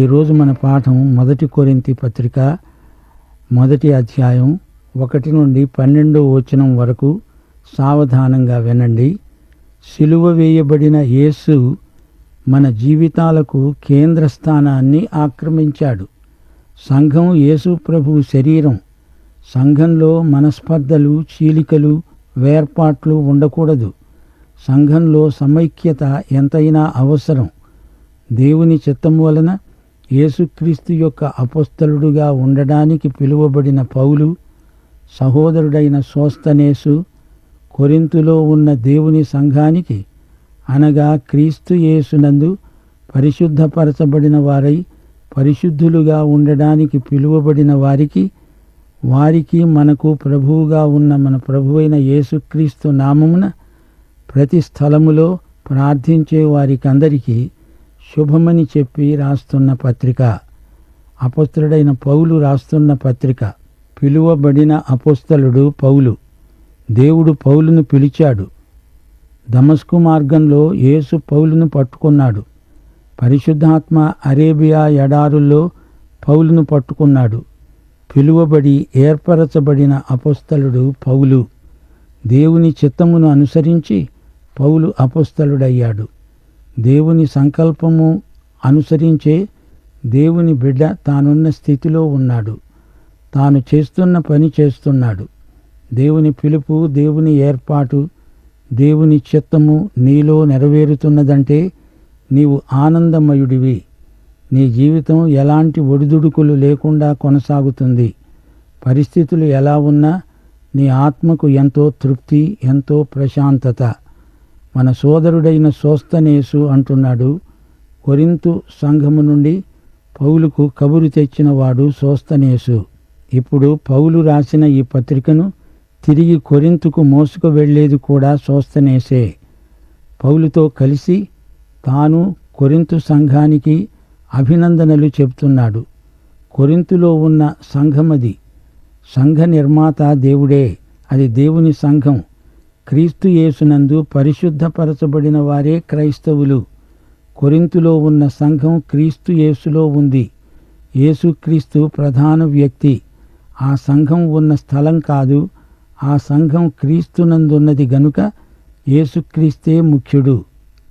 ఈరోజు మన పాఠం మొదటి కొరింతి పత్రిక మొదటి అధ్యాయం ఒకటి నుండి పన్నెండో వచనం వరకు సావధానంగా వినండి. సిలువ వేయబడిన యేసు మన జీవితాలకు కేంద్ర స్థానాన్ని ఆక్రమించాడు. సంఘం యేసు ప్రభు శరీరం. సంఘంలో మనస్పర్ధలు చీలికలు వేర్పాట్లు ఉండకూడదు. సంఘంలో సమైక్యత ఎంతైనా అవసరం. దేవుని చిత్తం వలన యేసుక్రీస్తు యొక్క అపస్థలుడుగా ఉండడానికి పిలువబడిన పౌలు సహోదరుడైన సోస్తనేసు కొరింతులో ఉన్న దేవుని సంఘానికి అనగా క్రీస్తు యేసునందు పరిశుద్ధపరచబడిన వారై పరిశుద్ధులుగా ఉండడానికి పిలువబడిన వారికి వారికి మనకు ప్రభువుగా ఉన్న మన ప్రభువైన యేసుక్రీస్తు నామమున ప్రతి స్థలములో ప్రార్థించే వారికందరికీ శుభమని చెప్పి రాస్తున్న పత్రిక అపస్తుడైన పౌలు రాస్తున్న పత్రిక పిలువబడిన అపొస్తలుడు పౌలు దేవుడు పౌలును పిలిచాడు. దమస్కు మార్గంలో యేసు పౌలును పట్టుకున్నాడు. పరిశుద్ధాత్మ అరేబియా ఎడారుల్లో పౌలును పట్టుకున్నాడు. పిలువబడి ఏర్పరచబడిన అపొస్తలుడు పౌలు దేవుని చిత్తమును అనుసరించి పౌలు అపొస్తలుడయ్యాడు. దేవుని సంకల్పము అనుసరించే దేవుని బిడ్డ తానున్న స్థితిలో ఉన్నాడు. తాను చేస్తున్న పని చేస్తున్నాడు. దేవుని పిలుపు దేవుని ఏర్పాటు దేవుని చిత్తము నీలో నెరవేరుతున్నదంటే నీవు ఆనందమయుడివి. నీ జీవితం ఎలాంటి ఒడిదుడుకులు లేకుండా కొనసాగుతుంది. పరిస్థితులు ఎలా ఉన్నా నీ ఆత్మకు ఎంతో తృప్తి ఎంతో ప్రశాంతత. మన సోదరుడైన సోస్తనేసు అంటున్నాడు కొరింతు సంఘము నుండి పౌలుకు కబురు తెచ్చినవాడు సోస్తనేసు ఇప్పుడు పౌలు రాసిన ఈ పత్రికను తిరిగి కొరింతుకు మోసుకు వెళ్ళేది కూడా సోస్తనేసే పౌలుతో కలిసి తాను కొరింతు సంఘానికి అభినందనలు చెప్తున్నాడు. కొరింతులో ఉన్న సంఘమది సంఘ నిర్మాత దేవుడే అది దేవుని సంఘం. క్రీస్తు యేసునందు పరిశుద్ధపరచబడిన వారే క్రైస్తవులు. కొరింతులో ఉన్న సంఘం క్రీస్తు యేసులో ఉంది. యేసుక్రీస్తు ప్రధాన వ్యక్తి. ఆ సంఘం ఉన్న స్థలం కాదు. ఆ సంఘం క్రీస్తునందున్నది గనుక యేసుక్రీస్తే ముఖ్యుడు.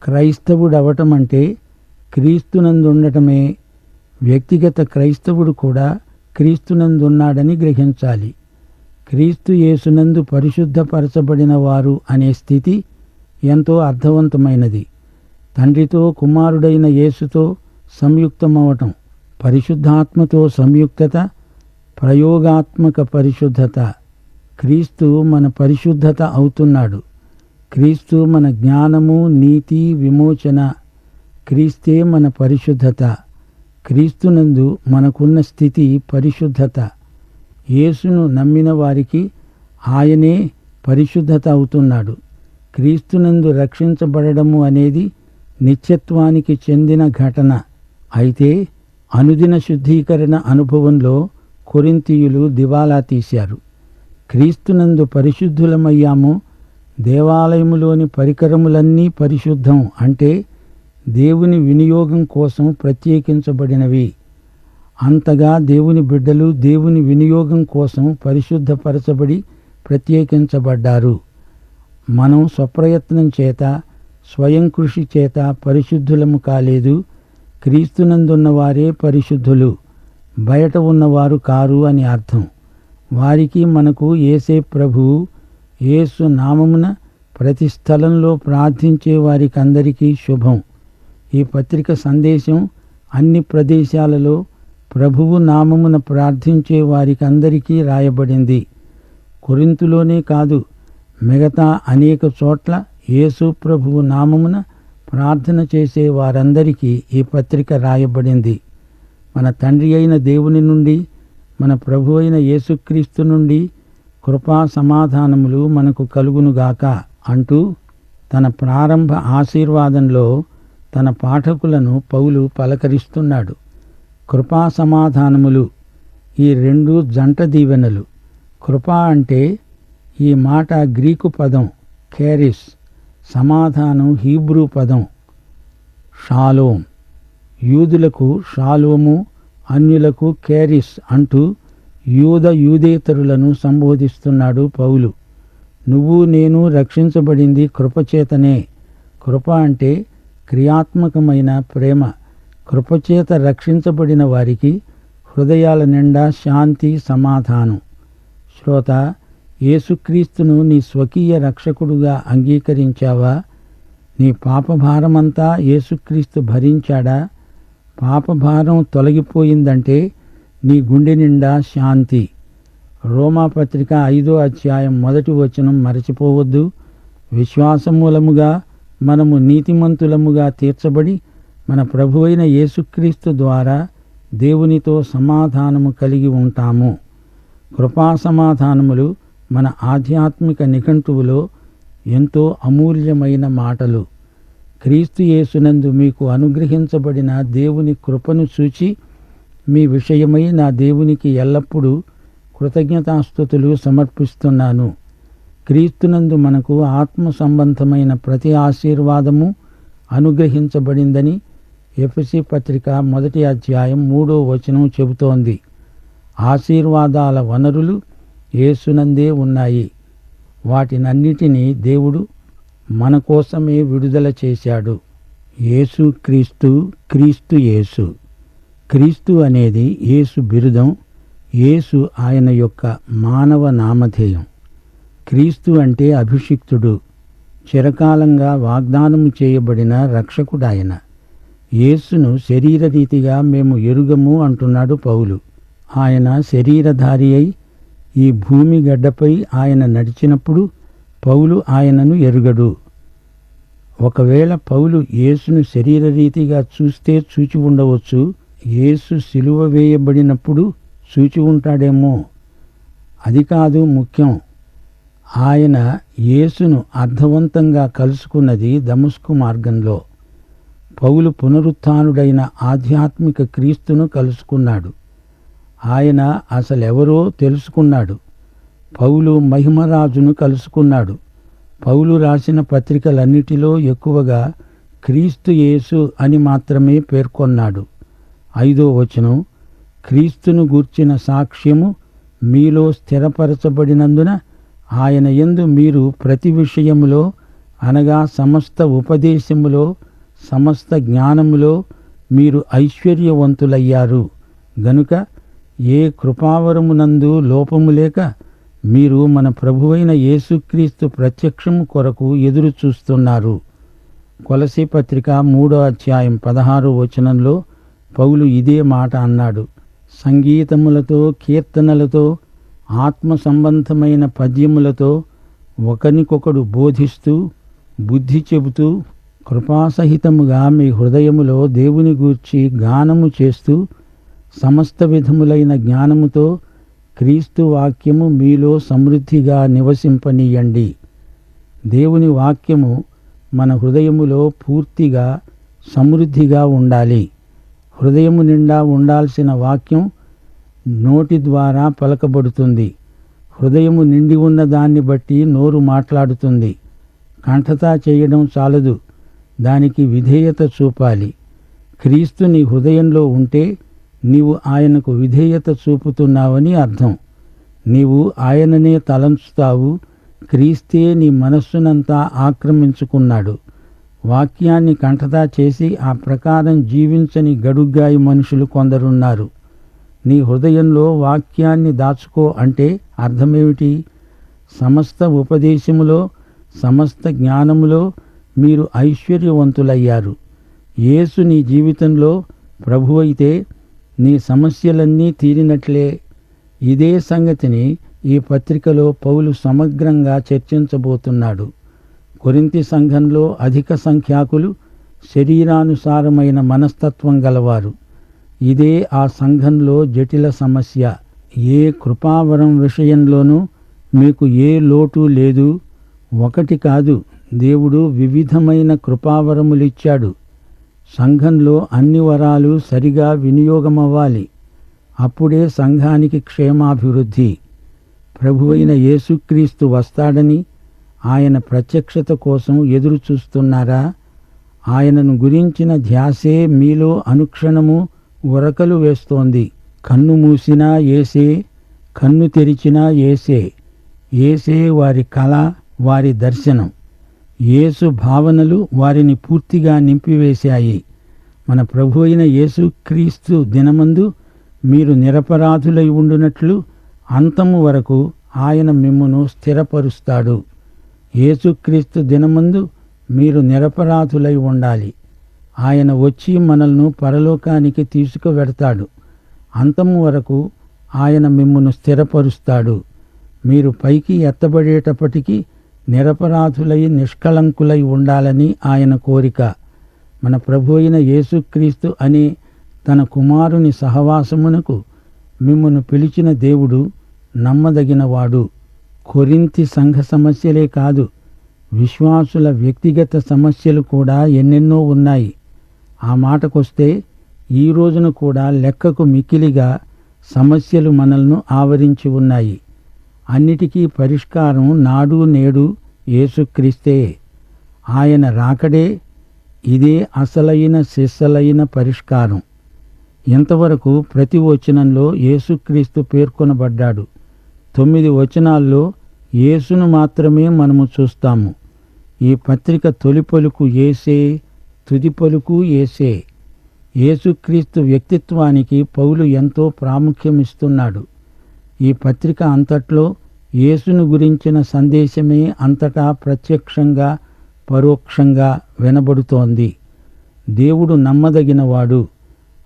క్రైస్తవుడవటం అంటే క్రీస్తునందుండటమే. వ్యక్తిగత క్రైస్తవుడు కూడా క్రీస్తునందున్నాడని గ్రహించాలి. క్రీస్తు యేసునందు పరిశుద్ధపరచబడిన వారు అనే స్థితి ఎంతో అర్థవంతమైనది. తండ్రితో కుమారుడైన యేసుతో సంయుక్తమవటం పరిశుద్ధాత్మతో సంయుక్తత ప్రయోగాత్మక పరిశుద్ధత. క్రీస్తు మన పరిశుద్ధత అవుతున్నాడు. క్రీస్తు మన జ్ఞానము నీతి విమోచన. క్రీస్తే మన పరిశుద్ధత. క్రీస్తునందు మనకున్న స్థితి పరిశుద్ధత. యేసును నమ్మిన వారికి ఆయనే పరిశుద్ధత అవుతున్నాడు. క్రీస్తునందు రక్షించబడము అనేది నిత్యత్వానికి చెందిన ఘటన. అయితే అనుదిన శుద్ధీకరణ అనుభవంలో కొరింతీయులు దివాలా తీశారు. క్రీస్తునందు పరిశుద్ధులమయ్యాము. దేవాలయములోని పరికరములన్నీ పరిశుద్ధం అంటే దేవుని వినియోగం కోసం ప్రత్యేకించబడినవి. అంతగా దేవుని బిడ్డలు దేవుని వినియోగం కోసం పరిశుద్ధపరచబడి ప్రత్యేకించబడ్డారు. మనం స్వప్రయత్నం చేత స్వయం కృషి చేత పరిశుద్ధులము కాలేదు. క్రీస్తునందున్నవారే పరిశుద్ధులు. బయట ఉన్నవారు కారు అని అర్థం. వారికి మనకు ఏసే ప్రభువు ఏసు నామమున ప్రతి స్థలంలో ప్రార్థించే వారికందరికీ శుభం. ఈ పత్రిక సందేశం అన్ని ప్రదేశాలలో ప్రభువు నామమున ప్రార్థించే వారికందరికీ రాయబడింది. కొరింతులోనే కాదు మిగతా అనేక చోట్ల యేసు ప్రభువు నామమున ప్రార్థన చేసే వారందరికీ ఈ పత్రిక రాయబడింది. మన తండ్రి అయిన దేవుని నుండి మన ప్రభు అయిన యేసుక్రీస్తు నుండి కృపా సమాధానములు మనకు కలుగునుగాక అంటూ తన ప్రారంభ ఆశీర్వాదంలో తన పాఠకులను పౌలు పలకరిస్తున్నాడు. కృపా సమాధానములు ఈ రెండు జంట దీవెనలు. కృప అంటే ఈ మాట గ్రీకు పదం కేరిస్ సమాధానం హీబ్రూ పదం షాలోం. యూదులకు షాలోము అన్యులకు కేరిస్ అంటూ యూద యూదేతరులను సంబోధిస్తున్నాడు పౌలు. నువ్వు నేను రక్షించబడింది కృపచేతనే. కృప అంటే క్రియాత్మకమైన ప్రేమ. కృపచేత రక్షించబడిన వారికి హృదయాల నిండా శాంతి సమాధానం. శ్రోత యేసుక్రీస్తును నీ స్వకీయ రక్షకుడుగా అంగీకరించావా? నీ పాపభారమంతా యేసుక్రీస్తు భరించాడా? పాపభారం తొలగిపోయిందంటే నీ గుండె నిండా శాంతి. రోమాపత్రిక ఐదో అధ్యాయం మొదటి వచనం మరచిపోవద్దు. విశ్వాసమూలముగా మనము నీతిమంతులముగా తీర్చబడి మన ప్రభువైన యేసుక్రీస్తు ద్వారా దేవునితో సమాధానము కలిగి ఉంటాము. కృపా సమాధానములు మన ఆధ్యాత్మిక నిఘంటువులో ఎంతో అమూల్యమైన మాటలు. క్రీస్తు యేసునందు మీకు అనుగ్రహించబడిన దేవుని కృపను చూచి మీ విషయమై నా దేవునికి ఎల్లప్పుడూ కృతజ్ఞతాస్థుతులు సమర్పిస్తున్నాను. క్రీస్తునందు మనకు ఆత్మ సంబంధమైన ప్రతి ఆశీర్వాదము అనుగ్రహించబడిందని ఎఫ్సి పత్రిక మొదటి అధ్యాయం మూడో వచనం చెబుతోంది. ఆశీర్వాదాల వనరులు ఏసునందే ఉన్నాయి. వాటినన్నిటినీ దేవుడు మన కోసమే విడుదల చేశాడు. యేసు క్రీస్తు క్రీస్తు యేసు. క్రీస్తు అనేది యేసు బిరుదం యేసు ఆయన యొక్క మానవ నామధేయం. క్రీస్తు అంటే అభిషిక్తుడు చిరకాలంగా వాగ్దానం చేయబడిన రక్షకుడాయన. యేసును శరీరరీతిగా మేము ఎరుగము అంటున్నాడు పౌలు. ఆయన శరీరధారి అయి ఈ భూమి గడ్డపై ఆయన నడిచినప్పుడు పౌలు ఆయనను ఎరుగడు. ఒకవేళ పౌలు యేసును శరీరరీతిగా చూస్తే చూచి ఉండవచ్చు. యేసు సిలువ వేయబడినప్పుడు చూచి ఉంటాడేమో. అది కాదు ముఖ్యం. ఆయన యేసును అర్థవంతంగా కలుసుకున్నది దమస్కు మార్గంలో. పౌలు పునరుత్నుడైన ఆధ్యాత్మిక క్రీస్తును కలుసుకున్నాడు. ఆయన అసలెవరో తెలుసుకున్నాడు. పౌలు మహిమరాజును కలుసుకున్నాడు. పౌలు రాసిన పత్రికలన్నిటిలో ఎక్కువగా క్రీస్తు యేసు అని మాత్రమే పేర్కొన్నాడు. ఐదో వచనం క్రీస్తును గూర్చిన సాక్ష్యము మీలో స్థిరపరచబడినందున ఆయన ఎందు మీరు ప్రతి విషయములో అనగా సమస్త ఉపదేశములో సమస్త జ్ఞానములో మీరు ఐశ్వర్యవంతులయ్యారు. గనుక ఏ కృపావరమునందు లోపము లేక మీరు మన ప్రభువైన యేసుక్రీస్తు ప్రత్యక్షము కొరకు ఎదురు చూస్తున్నారు. కొలసి పత్రిక మూడో అధ్యాయం పదహారు వచనంలో పౌలు ఇదే మాట అన్నాడు. సంగీతములతో కీర్తనలతో ఆత్మ సంబంధమైన పద్యములతో ఒకనికొకడు బోధిస్తూ బుద్ధి చెబుతూ కృపాసహితముగా మీ హృదయములో దేవుని గూర్చి గానము చేస్తూ సమస్త విధములైన జ్ఞానముతో క్రీస్తు వాక్యము మీలో సమృద్ధిగా నివసింపనీయండి. దేవుని వాక్యము మన హృదయములో పూర్తిగా సమృద్ధిగా ఉండాలి. హృదయము నిండా ఉండాల్సిన వాక్యం నోటి ద్వారా పలకబడుతుంది. హృదయము నిండి ఉన్న దాన్ని బట్టి నోరు మాట్లాడుతుంది. కంఠతా చేయడం చాలదు. దానికి విధేయత చూపాలి. క్రీస్తు నీ హృదయంలో ఉంటే నీవు ఆయనకు విధేయత చూపుతున్నావని అర్థం. నీవు ఆయననే తలంచుతావు. క్రీస్తే నీ మనస్సునంతా ఆక్రమించుకున్నాడు. వాక్యాన్ని కంఠతా చేసి ఆ ప్రకారం జీవించని గడుగ్గాయి మనుషులు కొందరున్నారు. నీ హృదయంలో వాక్యాన్ని దాచుకో అంటే అర్థమేమిటి? సమస్త ఉపదేశములో సమస్త జ్ఞానములో మీరు ఐశ్వర్యవంతులయ్యారు. యేసు నీ జీవితంలో ప్రభువైతే నీ సమస్యలన్నీ తీరినట్లే. ఇదే సంగతిని ఈ పత్రికలో పౌలు సమగ్రంగా చర్చించబోతున్నాడు. కొరింతి సంఘంలో అధిక సంఖ్యాకులు శరీరానుసారమైన మనస్తత్వం గలవారు. ఇదే ఆ సంఘంలో జటిల సమస్య. ఏ కృపావరం విషయంలోనూ మీకు ఏ లోటు లేదు. ఒకటి కాదు దేవుడు వివిధమైన కృపావరములిచ్చాడు. సంఘంలో అన్ని వరాలు సరిగా వినియోగమవ్వాలి. అప్పుడే సంఘానికి క్షేమాభివృద్ధి. ప్రభువైన యేసుక్రీస్తు వస్తాడని ఆయన ప్రత్యక్షత కోసం ఎదురుచూస్తున్నారా? ఆయనను గురించిన ధ్యాసే మీలో అనుక్షణము ఉరకలు వేస్తోంది. కన్ను మూసినా ఏసే కన్ను తెరిచినా ఏసే. ఏసే వారి కళ వారి దర్శనం. యేసు భావనలు వారిని పూర్తిగా నింపివేశాయి. మన ప్రభు అయిన యేసు క్రీస్తు దినమందు మీరు నిరపరాధులై ఉండునట్లు అంతము వరకు ఆయన మిమ్మును స్థిరపరుస్తాడు. యేసుక్రీస్తు దినమందు మీరు నిరపరాధులై ఉండాలి. ఆయన వచ్చి మనల్ని పరలోకానికి తీసుకువెడతాడు. అంతము వరకు ఆయన మిమ్మును స్థిరపరుస్తాడు. మీరు పైకి ఎత్తబడేటప్పటికీ నిరపరాధులై నిష్కళంకులై ఉండాలని ఆయన కోరిక. మన ప్రభు అయిన యేసుక్రీస్తు అనే తన కుమారుని సహవాసమునకు మిమ్మను పిలిచిన దేవుడు నమ్మదగినవాడు. కొరింతి సంఘ సమస్యలే కాదు విశ్వాసుల వ్యక్తిగత సమస్యలు కూడా ఎన్నెన్నో ఉన్నాయి. ఆ మాటకొస్తే ఈ రోజున కూడా లెక్కకు మిక్కిలిగా సమస్యలు మనల్ని ఆవరించి ఉన్నాయి. అన్నిటికీ పరిష్కారం నాడు నేడు యేసుక్రీస్తే. ఆయన రాకడే ఇదే అసలైన సిస్సలైన పరిష్కారం. ఇంతవరకు ప్రతి వచనంలో యేసుక్రీస్తు పేర్కొనబడ్డాడు. తొమ్మిది వచనాల్లో యేసును మాత్రమే మనము చూస్తాము. ఈ పత్రిక తొలి పలుకు ఏసే తుది పలుకు ఏసే యేసుక్రీస్తు వ్యక్తిత్వానికి పౌలు ఎంతో ప్రాముఖ్యమిస్తున్నాడు. ఈ పత్రిక అంతట్లో యేసును గురించిన సందేశమే అంతటా ప్రత్యక్షంగా పరోక్షంగా వినబడుతోంది. దేవుడు నమ్మదగినవాడు.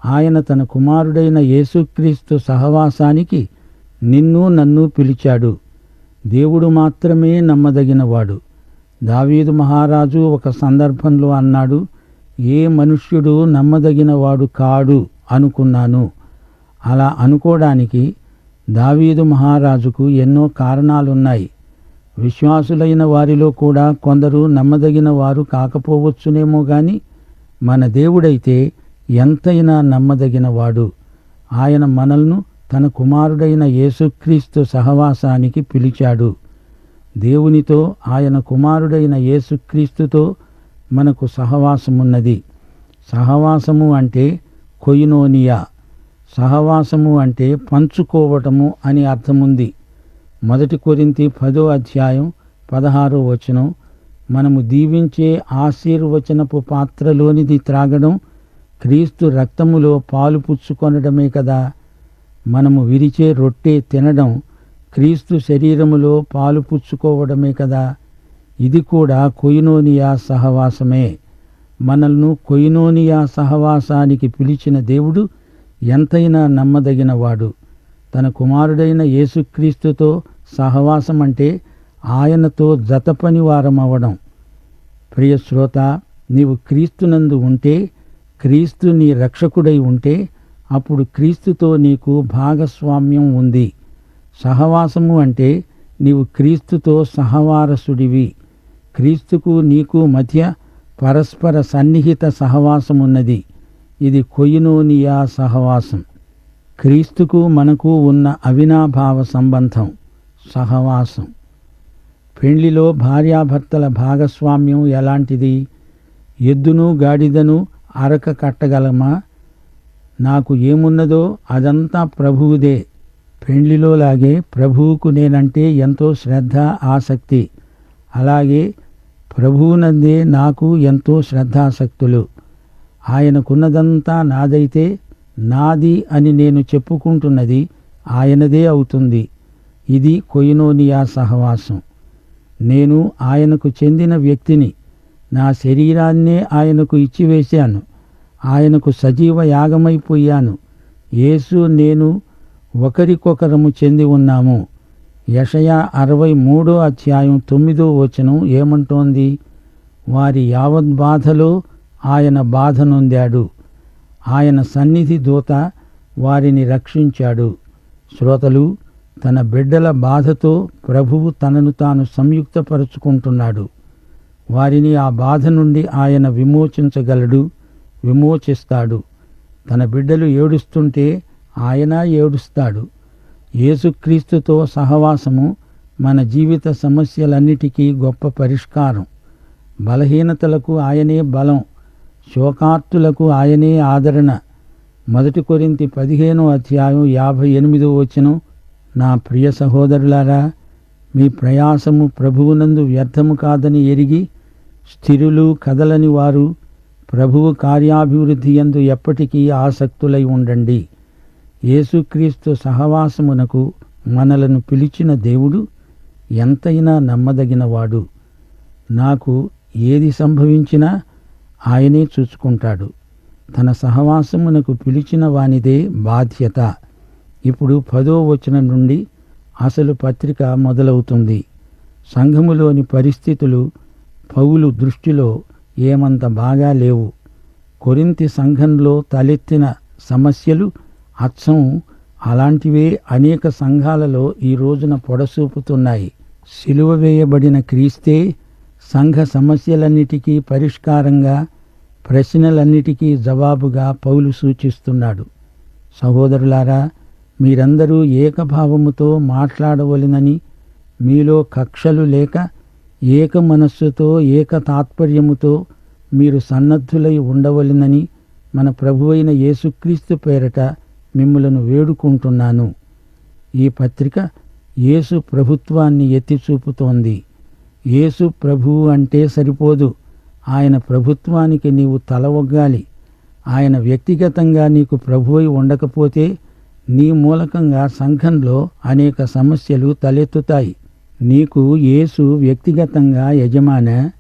ఆయన తన కుమారుడైన యేసుక్రీస్తు సహవాసానికి నిన్ను నన్ను పిలిచాడు. దేవుడు మాత్రమే నమ్మదగినవాడు. దావీదు మహారాజు ఒక సందర్భంలో అన్నాడు ఏ మనుష్యుడు నమ్మదగినవాడు కాడు అనుకున్నాను. అలా అనుకోవడానికి దావీదు మహారాజుకు ఎన్నో కారణాలున్నాయి. విశ్వాసులైన వారిలో కూడా కొందరు నమ్మదగిన వారు కాకపోవచ్చునేమో గాని మన దేవుడైతే ఎంతైనా నమ్మదగినవాడు ఆయన మనల్ను తన కుమారుడైన యేసుక్రీస్తు సహవాసానికి పిలిచాడు. దేవునితో ఆయన కుమారుడైన యేసుక్రీస్తుతో మనకు సహవాసమున్నది. సహవాసము అంటే కొయినోనియా. సహవాసము అంటే పంచుకోవటము అని అర్థముంది. మొదటి కొరింతి పదో అధ్యాయం పదహారో వచనం. మనము దీవించే ఆశీర్వచనపు పాత్రలోనిది త్రాగడం క్రీస్తు రక్తములో పాలు పుచ్చుకొనడమే కదా. మనము విరిచే రొట్టె తినడం క్రీస్తు శరీరములో పాలు పుచ్చుకోవడమే కదా. ఇది కూడా కొయినోనియా సహవాసమే. మనల్ని కొయినోనియా సహవాసానికి పిలిచిన దేవుడు ఎంతైనా నమ్మదగినవాడు. తన కుమారుడైన యేసుక్రీస్తుతో సహవాసం అంటే ఆయనతో జతపని వారమవ్వడం ప్రియ శ్రోత నీవు క్రీస్తునందు ఉంటే క్రీస్తు నీ రక్షకుడై ఉంటే అప్పుడు క్రీస్తుతో నీకు భాగస్వామ్యం ఉంది. సహవాసము అంటే నీవు క్రీస్తుతో సహవారసుడివి. క్రీస్తుకు నీకు మధ్య పరస్పర సన్నిహిత సహవాసమున్నది. ఇది కొయినోనియా సహవాసం. క్రీస్తుకు మనకు ఉన్న అవినాభావ సంబంధం సహవాసం. పెళ్ళిలో భార్యాభర్తల భాగస్వామ్యం ఎలాంటిది? ఎద్దును గాడిదను అరక కట్టగలమా? నాకు ఏమున్నదో అదంతా ప్రభువుదే. పెండ్లిలో లాగే ప్రభువుకు నేనంటే ఎంతో శ్రద్ధ ఆసక్తి. అలాగే ప్రభువునందే నాకు ఎంతో శ్రద్ధాసక్తులు ఆయనకున్నదంతా నాదైతే నాది అని నేను చెప్పుకుంటున్నది ఆయనదే అవుతుంది. ఇది కొయినోనియా సహవాసం. నేను ఆయనకు చెందిన వ్యక్తిని నా శరీరాన్నే ఆయనకు ఇచ్చివేశాను. ఆయనకు సజీవ యాగమైపోయాను. యేసు నేను ఒకరికొకరము చెంది ఉన్నాము. యషయా అరవై మూడో అధ్యాయం తొమ్మిదో వచనం ఏమంటోంది? వారి యావత్ బాధలో ఆయన బాధ నొందాడు. ఆయన సన్నిధి దూత వారిని రక్షించాడు. శ్రోతలు తన బిడ్డల బాధతో ప్రభువు తనను తాను సంయుక్తపరుచుకుంటున్నాడు. వారిని ఆ బాధ నుండి ఆయన విమోచించగలడు విమోచిస్తాడు. తన బిడ్డలు ఏడుస్తుంటే ఆయన ఏడుస్తాడు. యేసుక్రీస్తుతో సహవాసము మన జీవిత సమస్యలన్నిటికీ గొప్ప పరిష్కారం. బలహీనతలకు ఆయనే బలం. శోకార్తులకు ఆయనే ఆదరణ. మొదటి కొరింతి పదిహేనో అధ్యాయం యాభై ఎనిమిదో వచనం. నా ప్రియ సహోదరులారా మీ ప్రయాసము ప్రభువునందు వ్యర్థము కాదని ఎరిగి స్థిరులు కదలని వారు ప్రభువు కార్యాభివృద్ధి యందు ఎప్పటికీ ఆసక్తులై ఉండండి. యేసుక్రీస్తు సహవాసమునకు మనలను పిలిచిన దేవుడు ఎంతైనా నమ్మదగినవాడు. నాకు ఏది సంభవించినా ఆయనే చూసుకుంటాడు. తన సహవాసమునకు పిలిచిన వానిదే బాధ్యత. ఇప్పుడు పదో వచనం నుండి అసలు పత్రిక మొదలవుతుంది. సంఘములోని పరిస్థితులు పౌలు దృష్టిలో ఏమంత బాగా లేవు. కొరింతి సంఘంలో తలెత్తిన సమస్యలు అచ్చం అలాంటివే అనేక సంఘాలలో ఈ రోజున పొడసూపుతున్నాయి. సిలువ వేయబడిన క్రీస్తే సంఘ సమస్యలన్నిటికీ పరిష్కారంగా ప్రశ్నలన్నిటికీ జవాబుగా పౌలు సూచిస్తున్నాడు. సహోదరులారా మీరందరూ ఏకభావముతో మాట్లాడవలెనని మీలో కక్షలు లేక ఏక మనస్సుతో ఏక తాత్పర్యముతో మీరు సన్నద్ధులై ఉండవలెనని మన ప్రభువైన యేసుక్రీస్తు పేరట మిమ్మలను వేడుకుంటున్నాను. ఈ పత్రిక యేసు ప్రభుత్వాన్ని ఎత్తి చూపుతోంది యేసు ప్రభువు అంటే సరిపోదు. ఆయన ప్రభుత్వానికి నీవు తల ఒగ్గాలి. ఆయన వ్యక్తిగతంగా నీకు ప్రభువై ఉండకపోతే నీ మూలకంగా సంఘంలో అనేక సమస్యలు తలెత్తుతాయి. నీకు యేసు వ్యక్తిగతంగా యజమాన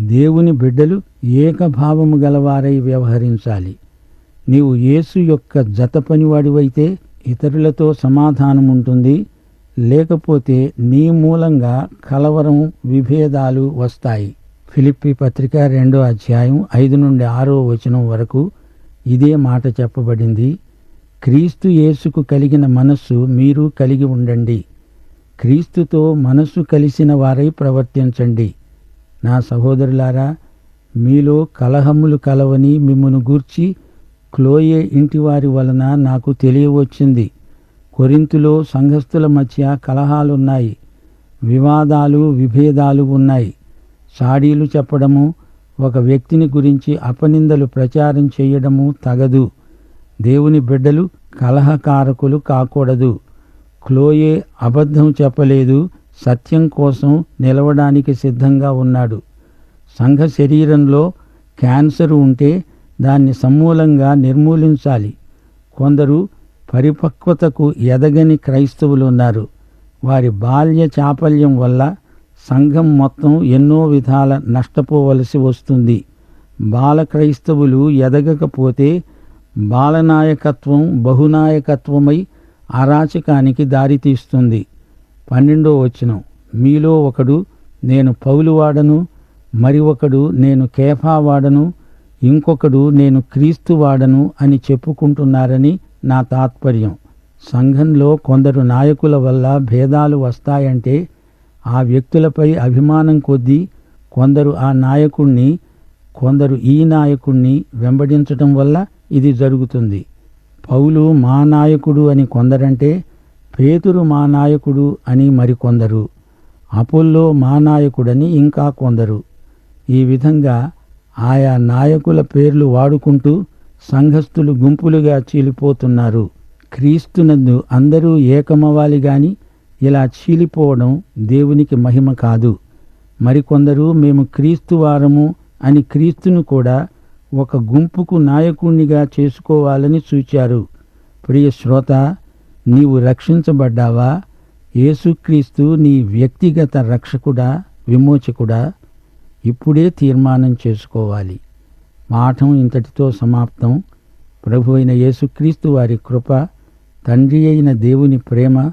దేవుని బిడ్డలు ఏకభావము గలవారై వ్యవహరించాలి. నీవు యేసు యొక్క జత పనివాడివైతే ఇతరులతో సమాధానం ఉంటుంది లేకపోతే నీ మూలంగా కలవరం విభేదాలు వస్తాయి. ఫిలిప్పి పత్రిక రెండో అధ్యాయం ఐదు నుండి ఆరో వచనం వరకు ఇదే మాట చెప్పబడింది. క్రీస్తు యేసుకు కలిగిన మనస్సు మీరు కలిగి ఉండండి. క్రీస్తుతో మనస్సు కలిసిన వారై ప్రవర్తించండి. నా సహోదరులారా మీలో కలహములు కలవని మిమ్మను గూర్చి క్లోయే ఇంటివారి వలన నాకు తెలియవచ్చింది. కొరింతులో సంఘస్థుల మధ్య కలహాలున్నాయి. వివాదాలు విభేదాలు ఉన్నాయి. సాడీలు చెప్పడము ఒక వ్యక్తిని గురించి అపనిందలు ప్రచారం చేయడము తగదు. దేవుని బిడ్డలు కలహకారకులు కాకూడదు. క్లోయే అబద్ధం చెప్పలేదు సత్యం కోసం నిలవడానికి సిద్ధంగా ఉన్నాడు. సంఘ శరీరంలో క్యాన్సర్ ఉంటే దాన్ని సమూలంగా నిర్మూలించాలి. కొందరు పరిపక్వతకు ఎదగని క్రైస్తవులు ఉన్నారు. వారి బాల్య చాపల్యం వల్ల సంఘం మొత్తం ఎన్నో విధాల నష్టపోవలసి వస్తుంది. బాల క్రైస్తవులు ఎదగకపోతే బాలనాయకత్వం బహునాయకత్వమై అరాచకానికి దారితీస్తుంది. పన్నెండో వచనం. మీలో ఒకడు నేను పౌలు వాడను మరి ఒకడు నేను కేఫా వాడను ఇంకొకడు నేను క్రీస్తు వాడను అని చెప్పుకుంటున్నారని నా తాత్పర్యం. సంఘంలో కొందరు నాయకుల వల్ల భేదాలు వస్తాయంటే ఆ వ్యక్తులపై అభిమానం కొద్దీ కొందరు ఆ నాయకుణ్ణి కొందరు ఈ నాయకుణ్ణి వెంబడించటం వల్ల ఇది జరుగుతుంది. పౌలు మా నాయకుడు అని కొందరంటే పేతురు మా నాయకుడు అని మరికొందరు అపోల్లో మా నాయకుడని ఇంకా కొందరు. ఈ విధంగా ఆయా నాయకుల పేర్లు వాడుకుంటూ సంఘస్థులు గుంపులుగా చీలిపోతున్నారు. క్రీస్తునందు అందరూ ఏకమవ్వాలి గాని ఇలా చీలిపోవడం దేవునికి మహిమ కాదు. మరికొందరు మేము క్రీస్తు వారము అని క్రీస్తును కూడా ఒక గుంపుకు నాయకుణ్ణిగా చేసుకోవాలని సూచారు ప్రియ శ్రోత నీవు రక్షించబడ్డావా? యేసుక్రీస్తు నీ వ్యక్తిగత రక్షకుడా విమోచకుడా? ఇప్పుడే తీర్మానం చేసుకోవాలి. పాఠం ఇంతటితో సమాప్తం. ప్రభు అయిన యేసుక్రీస్తు వారి కృప తండ్రి అయిన దేవుని ప్రేమ